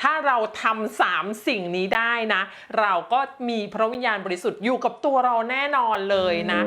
ถ้าเราทำสามสิ่งนี้ได้นะ เราก็มีพระวิญญาณบริสุทธิ์อยู่กับตัวเราแน่นอนเลยนะ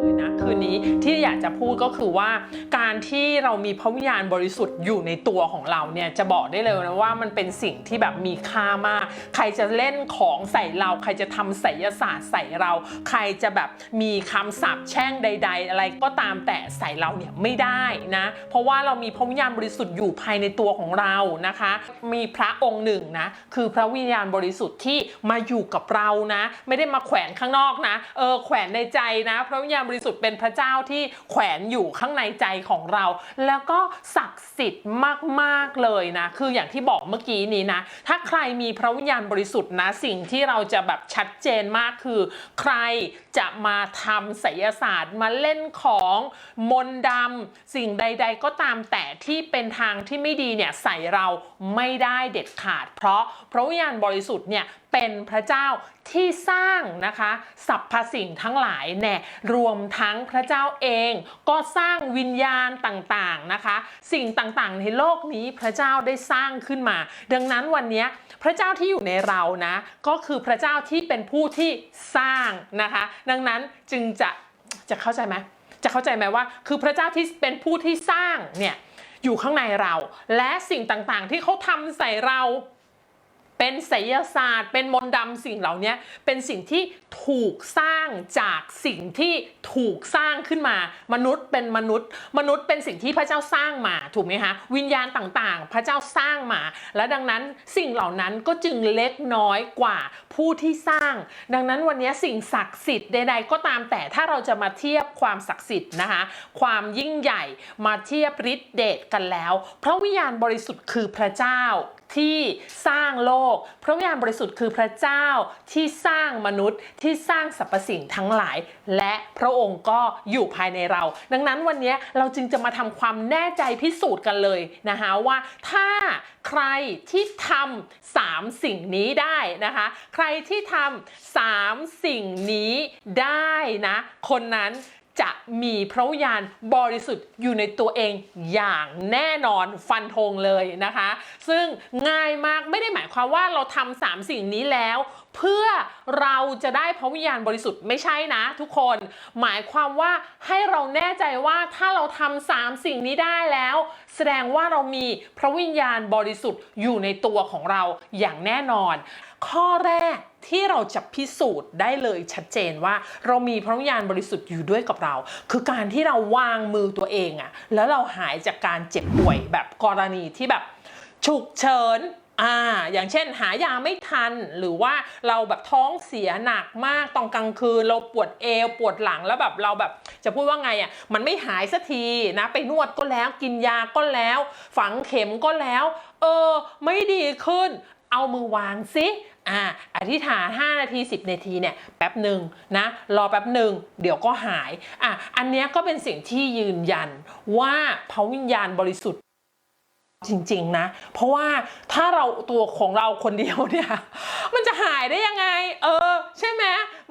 เลยนะคืนนี้ ที่อยากจะพูดก็คือว่า การที่เรามีพระวิญญาณบริสุทธิ์อยู่ในตัวของเราเนี่ยจะบอกได้เลยนะว่ามันเป็นสิ่งที่แบบมีค่ามาก ใครจะเล่นของใส่เรา ใครจะทำไสยศาสตร์ใส่เรา ใครจะแบบมีคำสาปแช่งใด ๆ อะไรก็ตามแต่ใส่เราเนี่ยไม่ได้นะ เพราะว่าเรามีพระวิญญาณบริสุทธิ์อยู่ภายในตัวของเรานะคะ มีพระองค์หนึ่งนะคือพระวิญญาณบริสุทธิ์ที่มาอยู่กับเรานะ ไม่ได้มาแขวนข้างนอกนะเออแขวนในใจนะ พระวิญญาณบริสุทธิ์เป็นพระเจ้าที่แขวนอยู่ข้างในใจของเรา แล้วก็ศักดิ์สิทธิ์มากๆเลยนะ คืออย่างที่บอกเมื่อกี้นี้นะ ถ้าใครมีพระวิญญาณบริสุทธิ์นะ สิ่งที่เราจะแบบชัดเจนมากคือ ใครจะมาทำไสยศาสตร์มาเล่นของมนดำสิ่งใด ๆ ก็ตามแต่ที่เป็นทางที่ไม่ดีเนี่ยใส่เราไม่ได้เด็ดขาด เพราะพระวิญญาณบริสุทธิ์เนี่ย เป็นพระเจ้าที่สร้างนะคะสรรพสิ่งทั้งหลายแน่รวมทั้งพระเจ้าเองก็สร้างวิญญาณต่างๆนะคะ สิ่งต่างๆในโลกนี้พระเจ้าได้สร้างขึ้นมา ดังนั้นวันนี้พระเจ้าที่อยู่ในเรานะก็คือพระเจ้าที่เป็นผู้ที่สร้างนะคะ ดังนั้นจึงจะจะเข้าใจไหมจะเข้าใจไหมว่า คือพระเจ้าที่เป็นผู้ที่สร้างเนี่ยอยู่ข้างในเรา และสิ่งต่างๆที่เขาทำใส่เรา เป็นไสยศาสตร์ เป็นมนต์ดำสิ่งเหล่านี้เป็นสิ่งที่ถูกสร้างจากสิ่งที่ถูกสร้างขึ้นมา มนุษย์เป็นมนุษย์ มนุษย์เป็นสิ่งที่พระเจ้าสร้างมาถูกไหมคะวิญญาณต่างๆ พระเจ้าสร้างมา และดังนั้นสิ่งเหล่านั้นก็จึงเล็กน้อยกว่าผู้ที่สร้าง ดังนั้นวันนี้สิ่งศักดิ์สิทธิ์ใด ๆ ก็ตามแต่ถ้าเราจะมาเทียบความศักดิ์สิทธิ์นะคะความยิ่งใหญ่มาเทียบฤทธิเดชกันแล้ว พระวิญญาณบริสุทธิ์คือพระเจ้าที่สร้างโลกพระวิญญาณบริสุทธิ์คือพระเจ้าที่สร้างมนุษย์ที่สร้างสรรพสิ่งทั้งหลาย และพระองค์ก็อยู่ภายในเรา ดังนั้นวันนี้เราจึงจะมาทำความแน่ใจพิสูจน์กันเลยนะคะว่าถ้าใครที่ทำสามสิ่งนี้ได้นะคะ ใครที่ทำสามสิ่งนี้ได้นะ คนนั้น จะมีพระวิญญาณบริสุทธิ์อยู่ในตัวเองอย่างแน่นอนฟันธงเลยนะคะ ซึ่งง่ายมากไม่ได้หมายความว่าเราทำสามสิ่งนี้แล้ว เพื่อเราจะได้พระวิญญาณบริสุทธิ์ไม่ใช่นะ ทุกคน หมายความว่าให้เราแน่ใจว่าถ้าเราทำสามสิ่งนี้ได้แล้ว แสดงว่าเรามีพระวิญญาณบริสุทธิ์อยู่ในตัวของเราอย่างแน่นอน ข้อแรกที่เราจะพิสูจน์ได้เลยชัดเจนว่า เรามีพระวิญญาณบริสุทธิ์อยู่ด้วยกับเรา คือการที่เราวางมือตัวเองอะแล้วเราหายจากการเจ็บป่วยแบบกรณีที่แบบฉุกเฉินอ่าอย่างเช่นหายาไม่ทันหรือว่าเราแบบท้องเสียหนักมากตอนกลางคืน เราปวดเอวปวดหลังแล้วแบบเราแบบจะพูดว่าไงอะ่ะมันไม่หายสักทีนะไปนวดก็แล้วกินยาก็แล้ว ฝังเข็มก็แล้ว เออ ไม่ดีขึ้น เอามือวางซิอ่าอธิษฐาน 5 นาที 10 นาทีเนี่ยแป๊บหนึ่งนะรอแป๊บหนึ่งเดี๋ยวก็หายอะอันเนี้ยก็เป็นสิ่งที่ยืนยันว่าพระวิญญาณบริสุทธิ์ จริง ๆ นะ เพราะว่าถ้าเราตัวของเราคนเดียวเนี่ย มันจะหายได้ยังไง เออ ใช่ไหม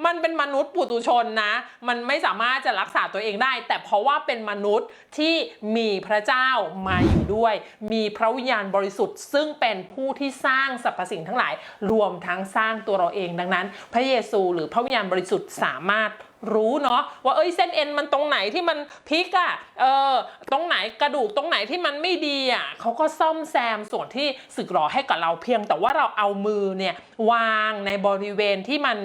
มันเป็นมนุษย์ปุตุชนนะ มันไม่สามารถจะรักษาตัวเองได้ แต่เพราะว่าเป็นมนุษย์ที่มีพระเจ้ามาอยู่ด้วย มีพระวิญญาณบริสุทธิ์ ซึ่งเป็นผู้ที่สร้างสรรพสิ่งทั้งหลาย รวมทั้งสร้างตัวเราเองดังนั้น พระเยซูหรือพระวิญญาณบริสุทธิ์สามารถ รู้เนาะว่าเอ้ยเส้นเอ็นมันตรงไหนที่มันพลิกอะ่ะเออตรงไหนกระดูกตรงไหนที่มันไม่ดีอะ่ะเขาก็ซ่อมแซมส่วนที่สึกหรอให้กับเราเพียง แต่ว่าเราเอามือเนี่ยวางในบริเวณที่มัน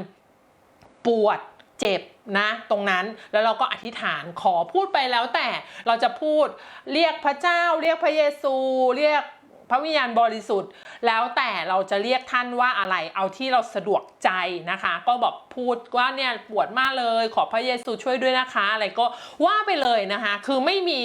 ปวดเจ็บนะตรงนั้นแล้วเราก็อธิษฐานขอพูดไปแล้วแต่เราจะพูดเรียกพระเจ้า เรียกพระเยซู เรียกพระวิญญาณบริสุทธิ์ แล้วแต่เราจะเรียกท่านว่าอะไรเอาที่เราสะดวกใจนะคะ ก็แบบพูดว่าเนี่ยปวดมากเลย ขอพระเยซูช่วยด้วยนะคะ อะไรก็ว่าไปเลยนะคะ คือไม่มี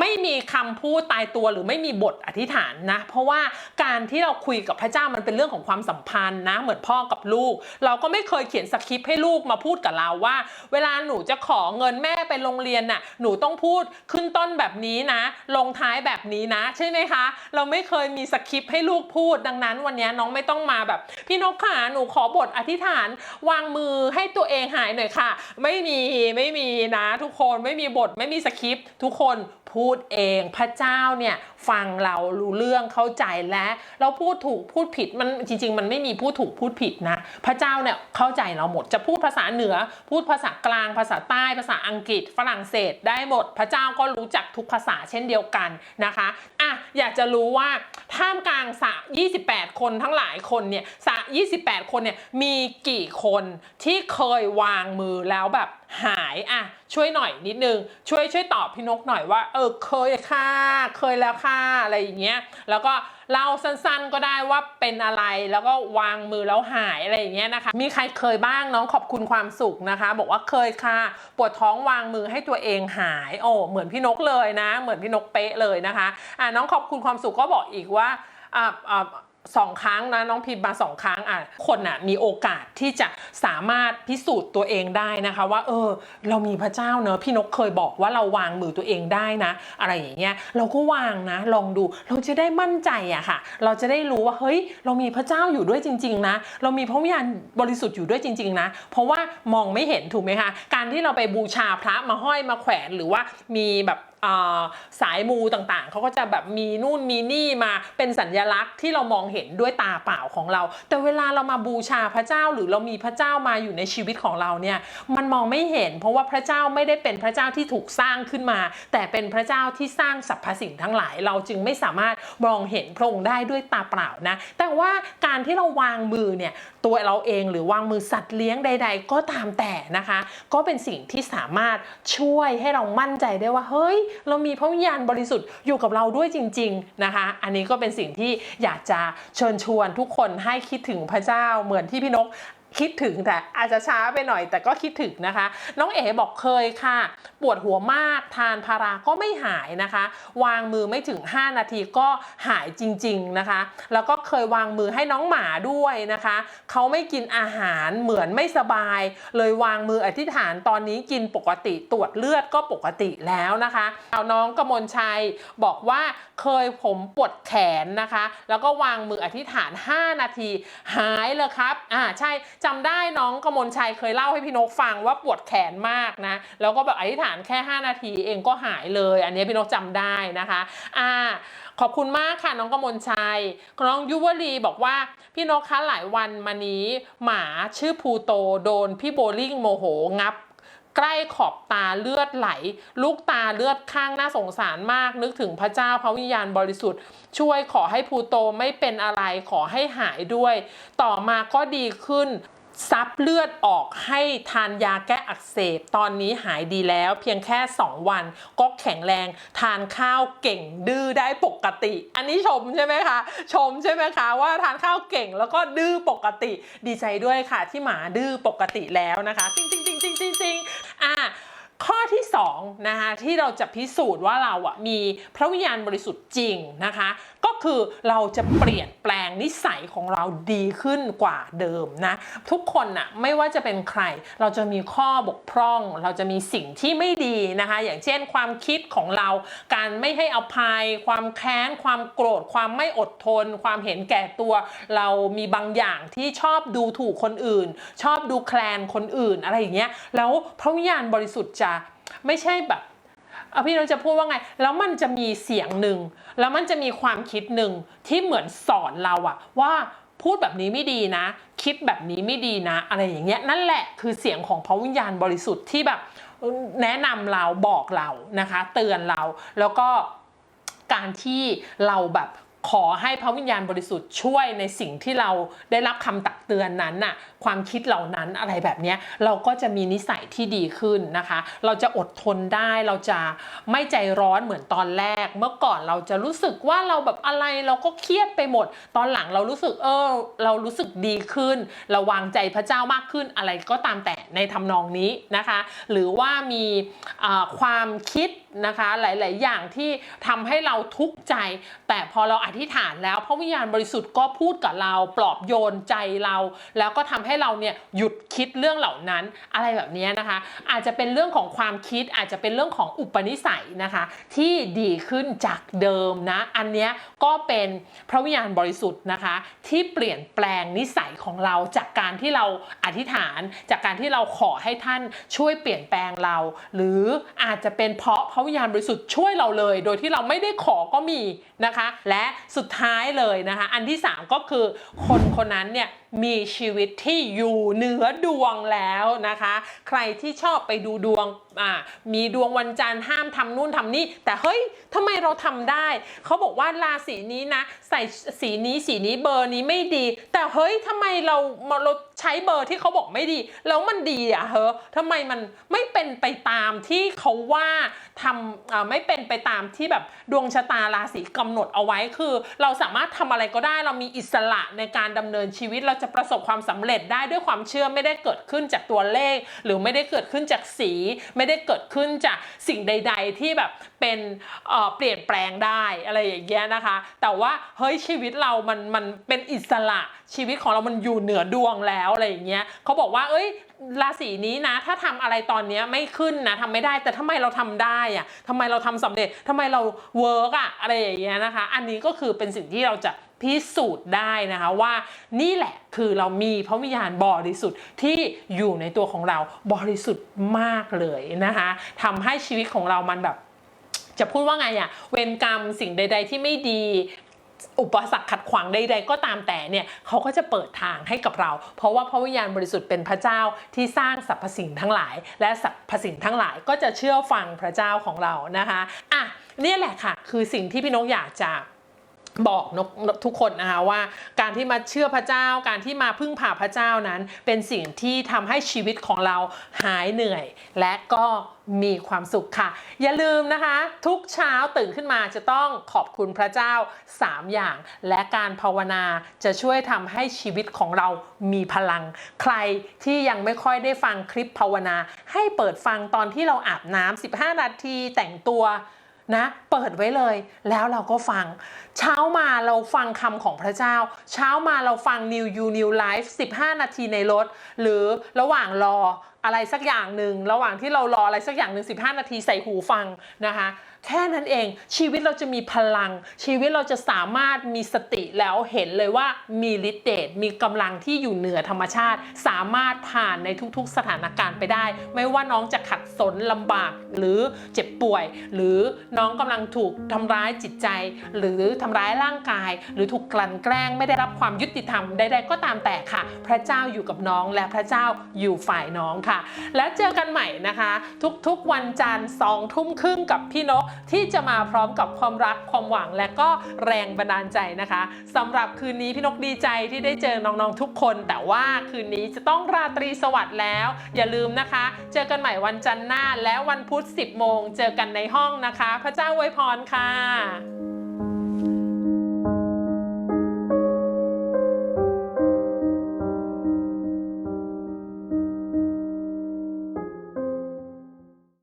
ไม่มีคำพูดตายตัวหรือไม่มีบทอธิษฐานนะ เพราะว่าการที่เราคุยกับพระเจ้ามันเป็นเรื่องของความสัมพันธ์นะ เหมือนพ่อกับลูก เราก็ไม่เคยเขียนสคริปต์ให้ลูกมาพูดกับเราว่า เวลาหนูจะขอเงินแม่ไปโรงเรียนน่ะหนูต้องพูดขึ้นต้นแบบนี้นะ ลงท้ายแบบนี้นะ ใช่ไหมคะ เราไม่เคยมีสคริปต์ให้ลูกพูดดังนั้น วันนี้น้องไม่ต้องมาแบบ พี่นกขาหนูขอบทอธิษฐานวางมือให้ตัวเองหายหน่อยค่ะ ไม่มีไม่มีนะ ทุกคนไม่มีบทไม่มีสคริปต์ทุกคนพูดเองพระเจ้าเนี่ยฟังเรารู้เรื่องเข้าใจและเราพูดถูกพูดผิดมันจริง ๆ มันไม่มีพูดถูกพูดผิดนะ พระเจ้าเนี่ยเข้าใจเราหมดจะพูดภาษาเหนือ พูดภาษากลางภาษาใต้ภาษาอังกฤษ ฝรั่งเศสได้หมด พระเจ้าก็รู้จักทุกภาษาเช่นเดียวกันนะคะอะอยากจะรู้ว่าท่ามกลางสะ 28 คนทั้งหลายคนเนี่ยสะ 28 คนเนี่ยมีกี่คนที่เคยวางมือแล้วแบบหา ยอะช่วยหน่อยนิดนึง ช่วยช่วยตอบพี่นกหน่อยว่า เออเคยค่ะเคยแล้วค่ะอะไรอย่างเงี้ยแล้วก็เล่าสั้นๆก็ได้ว่าเป็นอะไรแล้วก็วางมือแล้วหายอะไรอย่างเงี้ยนะคะ มีใครเคยบ้างน้องขอบคุณความสุขนะคะ บอกว่าเคยค่ะ ปวดท้องวางมือให้ตัวเองหาย โอ้เหมือนพี่นกเลยนะ เหมือนพี่นกเป๊ะเลยนะคะอะน้องขอบคุณความสุขก็บอกอีกว่าอ่าอ่า สองครั้งนะน้องพิมพ์มาสองครั้งอะคนน่ะมีโอกาสที่จะสามารถพิสูจน์ตัวเองได้นะคะ ว่า เออ เรามีพระเจ้าเนอะพี่นกเคยบอกว่าเราวางมือตัวเองได้นะ อะไรอย่างเงี้ยเราก็วางนะ ลองดูเราจะได้มั่นใจอะค่ะ เราจะได้รู้ว่าเฮ้ย เรามีพระเจ้าอยู่ด้วยจริง ๆ นะ เรามีพระวิญญาณบริสุทธิ์อยู่ด้วยจริง ๆ นะ เพราะว่ามองไม่เห็นถูกไหมคะการที่เราไปบูชาพระมาห้อยมาแขวนหรือว่ามีแบบ สายมูต่างๆ เขาก็จะแบบมีนู่นมีนี่มาเป็นสัญญลักษณ์ที่เรามองเห็นด้วยตาเปล่าของเรา แต่เวลาเรามาบูชาพระเจ้าหรือเรามีพระเจ้ามาอยู่ในชีวิตของเราเนี่ยมันมองไม่เห็น เพราะว่าพระเจ้าไม่ได้เป็นพระเจ้าที่ถูกสร้างขึ้นมา แต่เป็นพระเจ้าที่สร้างสรรพสิ่งทั้งหลาย เราจึงไม่สามารถมองเห็นพระองค์ได้ด้วยตาเปล่านะ แต่ว่าการที่เราวางมือเนี่ยตัวเราเองหรือวางมือสัตว์เลี้ยงใด ๆ ก็ตามแต่นะคะ ก็เป็นสิ่งที่สามารถช่วยให้เรามั่นใจได้ว่าเฮ้ยเรามีพระวิญญาณบริสุทธิ์อยู่กับเราด้วยจริง ๆนะคะ อันนี้ก็เป็นสิ่งที่อยากจะเชิญชวนทุกคนให้คิดถึงพระเจ้าเหมือนที่พี่นก คิดถึงแต่อาจจะช้าไปหน่อยแต่ก็คิดถึงนะคะ น้องเอ๋บอกเคยค่ะ ปวดหัวมากทานพาราก็ไม่หายนะคะ วางมือไม่ถึง 5 นาทีก็หายจริง ๆนะคะ แล้วก็เคยวางมือให้น้องหมาด้วยนะคะเขาไม่กินอาหารเหมือนไม่สบาย เลยวางมืออธิษฐานตอนนี้กินปกติตรวจเลือดก็ปกติแล้วนะคะเอาน้องกมลชัยบอกว่าเคยผมปวดแขนนะคะ แล้วก็วางมืออธิษฐาน 5 นาทีหายเลยครับอ่าใช่จำได้น้องกมลชัยเคยเล่าให้พี่นกฟังว่าปวดแขนมากนะ แล้วก็แบบอธิษฐานแค่ 5 นาทีเองก็หายเลย อันนี้พี่นกจำได้นะคะอ่าขอบคุณมากค่ะน้องกมลชัย น้องยุวลีบอกว่าพี่นกคะหลายวันมานี้หมาชื่อพูโตโดนพี่โบลิ่งโมโหงับ ใกล้ขอบตาเลือดไหล ลูกตาเลือดข้างน่าสงสารมาก นึกถึงพระเจ้าพระวิญญาณบริสุทธิ์ ช่วยขอให้พูโตไม่เป็นอะไรขอให้หายด้วย ต่อมาก็ดีขึ้นซับเลือดออกให้ทานยาแก้อักเสบ ตอนนี้หายดีแล้ว เพียงแค่ 2 วันก็แข็งแรงทานข้าวเก่งดื้อได้ปกติ อันนี้ชมใช่ไหมคะ ชมใช่ไหมคะ ว่าทานข้าวเก่งแล้วก็ดื้อปกติ ดีใจด้วยค่ะที่หมาดื้อปกติแล้วนะคะ จริงจริงจริงจริงจริงจริง ha อะข้อที่2นะคะที่เราจะพิสูจน์ว่าเราอะมีพระวิญญาณบริสุทธิ์จริงนะคะ ก็คือเราจะเปลี่ยนแปลงนิสัยของเราดีขึ้นกว่าเดิมนะทุกคนน่ะไม่ว่าจะเป็นใคร เราจะมีข้อบกพร่อง เราจะมีสิ่งที่ไม่ดีนะคะ อย่างเช่นความคิดของเรา การไม่ให้อภัย ความแค้น ความโกรธ ความไม่อดทน ความเห็นแก่ตัว เรามีบางอย่างที่ชอบดูถูกคนอื่น ชอบดูแคลนคนอื่นอะไรอย่างเงี้ยแล้วพระวิญญาณบริสุทธิ์จะ ไม่ใช่แบบเอาพี่เราจะพูดว่าไง แล้วมันจะมีเสียงหนึ่ง แล้วมันจะมีความคิดหนึ่งที่เหมือนสอนเราอะว่าพูดแบบนี้ไม่ดีนะ คิดแบบนี้ไม่ดีนะ อะไรอย่างเงี้ยนั่นแหละคือเสียงของพระวิญญาณบริสุทธิ์ที่แบบแนะนำเราบอกเรานะคะ เตือนเราแล้วก็การที่เราแบบ ขอให้พระวิญญาณบริสุทธิ์ช่วยในสิ่งที่เราได้รับคำตักเตือนนั้นน่ะความคิดเหล่านั้นอะไรแบบนี้เราก็จะมีนิสัยที่ดีขึ้นนะคะ เราจะอดทนได้เราจะไม่ใจร้อนเหมือนตอนแรก เมื่อก่อนเราจะรู้สึกว่าเราแบบอะไรเราก็เครียดไปหมด ตอนหลังเรารู้สึกเออเรารู้สึกดีขึ้น เราวางใจพระเจ้ามากขึ้นอะไรก็ตามแต่ในทำนองนี้นะคะ หรือว่ามีความคิด นะคะ หลาย ๆ อย่างที่ทำให้เราทุกข์ใจ แต่พอเราอธิษฐานแล้วพระวิญญาณบริสุทธิ์ก็พูดกับเราปลอบโยนใจเรา แล้วก็ทำให้เราเนี่ยหยุดคิดเรื่องเหล่านั้นอะไรแบบนี้นะคะ อาจจะเป็นเรื่องของความคิดอาจจะเป็นเรื่องของอุปนิสัยนะคะ ที่ดีขึ้นจากเดิมนะ อันนี้ก็เป็นพระวิญญาณบริสุทธิ์นะคะ ที่เปลี่ยนแปลงนิสัยของเราจากการที่เราอธิษฐาน จากการที่เราขอให้ท่านช่วยเปลี่ยนแปลงเรา หรืออาจจะเป็นเพราะพระวิญญาณบริสุทธิ์ช่วยเราเลย โดยที่เราไม่ได้ขอก็มีนะคะ และสุดท้ายเลยนะคะ อันที่ 3 ก็คือคนคนนั้นเนี่ยมีชีวิตที่อยู่เหนือดวงแล้วนะคะ ใครที่ชอบไปดูดวง มีดวงวันจันทร์ห้ามทำนู่นทำนี่ แต่เฮ้ยทำไมเราทำได้ เขาบอกว่าราศีนี้นะ ใส่สีนี้สีนี้เบอร์นี้ไม่ดี แต่เฮ้ยทำไมเราเราใช้เบอร์ที่เขาบอกไม่ดี แล้วมันดีอะเฮ้ยทำไมมันไม่เป็นไปตามที่เขาว่าทำอ่าไม่เป็นไปตามที่แบบดวงชะตาราศีกำหนดเอาไว้คือ เราสามารถทำอะไรก็ได้เรามีอิสระในการดำเนินชีวิตเราจะประสบความสำเร็จได้ด้วยความเชื่อไม่ได้เกิดขึ้นจากตัวเลข หรือไม่ได้เกิดขึ้นจากสีไม่ได้เกิดขึ้นจากสิ่งใด ๆ ที่แบบเป็นเอ่อเปลี่ยนแปลงได้อะไรอย่างเงี้ยนะคะ แต่ว่าเฮ้ยชีวิตเรามันมันเป็นอิสระชีวิตของเรามันอยู่เหนือดวงแล้วอะไรอย่างเงี้ยเขาบอกว่าเอ้ย ราศีนี้นะ ถ้าทำอะไรตอนเนี้ยไม่ขึ้นนะทำไม่ได้แต่ทำไมเราทำได้อะทำไมเราทำสำเร็จทำไมเราเวิร์กอะอะไรอย่างเงี้ยนะคะ อันนี้ก็คือเป็นสิ่งที่เราจะพิสูจน์ได้นะคะว่านี่แหละคือเรามีพระวิญญาณบริสุทธิ์ที่อยู่ในตัวของเราบริสุทธิ์มากเลยนะคะทำให้ชีวิตของเรามันแบบจะพูดว่าไงอะเวรกรรมสิ่งใด ๆ ที่ไม่ดี อุปสรรคขัดขวางใดๆก็ตามแต่เนี่ยเขาก็จะเปิดทางให้กับเรา เพราะว่าพระวิญญาณบริสุทธิ์เป็นพระเจ้าที่สร้างสรรพสิ่งทั้งหลาย และสรรพสิ่งทั้งหลายก็จะเชื่อฟังพระเจ้าของเรานะคะอะเนี่ยแหละค่ะ คือสิ่งที่พี่นกอยากจะ บอกนกทุกคนนะคะว่า การที่มาเชื่อพระเจ้า การที่มาพึ่งพาพระเจ้านั้น เป็นสิ่งที่ทำให้ชีวิตของเราหายเหนื่อย และก็มีความสุขค่ะ อย่าลืมนะคะ ทุกเช้าตื่นขึ้นมาจะต้องขอบคุณพระเจ้า 3 อย่าง และการภาวนาจะช่วยทำให้ชีวิตของเรามีพลัง ใครที่ยังไม่ค่อยได้ฟังคลิปภาวนา ให้เปิดฟังตอนที่เราอาบน้ำ15 นาทีแต่งตัว นะเปิดไว้เลย แล้วเราก็ฟัง เช้ามาเราฟังคำของพระเจ้า เช้ามาเราฟัง New You New Life 15 นาทีในรถ หรือระหว่างรออะไรสักอย่างหนึ่งระหว่างที่เรารออะไรสักอย่างหนึ่ง15 นาทีใส่หูฟังนะคะ แค่นั้นเองชีวิตเราจะมีพลัง ชีวิตเราจะสามารถมีสติแล้วเห็นเลยว่ามีฤทธิ์เดชมีกำลังที่อยู่เหนือธรรมชาติ สามารถผ่านในทุกๆ สถานการณ์ไปได้ ไม่ว่าน้องจะขัดสนลำบากหรือเจ็บป่วย หรือน้องกำลังถูกทำร้ายจิตใจ หรือทำร้ายร่างกาย หรือถูกกลั่นแกล้ง ไม่ได้รับความยุติธรรมใดๆก็ตามแต่ค่ะ พระเจ้าอยู่กับน้องและพระเจ้าอยู่ฝ่ายน้องค่ะ แล้วเจอกันใหม่นะคะ ทุกๆวันจันทร์สองทุ่มครึ่งกับพี่นกที่จะมาพร้อมกับความรักความหวังและก็แรงบันดาลใจนะคะสำหรับคืนนี้พี่นกดีใจที่ได้เจอน้องๆทุกคน แต่ว่าคืนนี้จะต้องราตรีสวัสดิ์แล้ว อย่าลืมนะคะ เจอกันใหม่วันจันทร์หน้าและวันพุธ 10 โมง เจอกันในห้องนะคะ พระเจ้าอวยพรค่ะ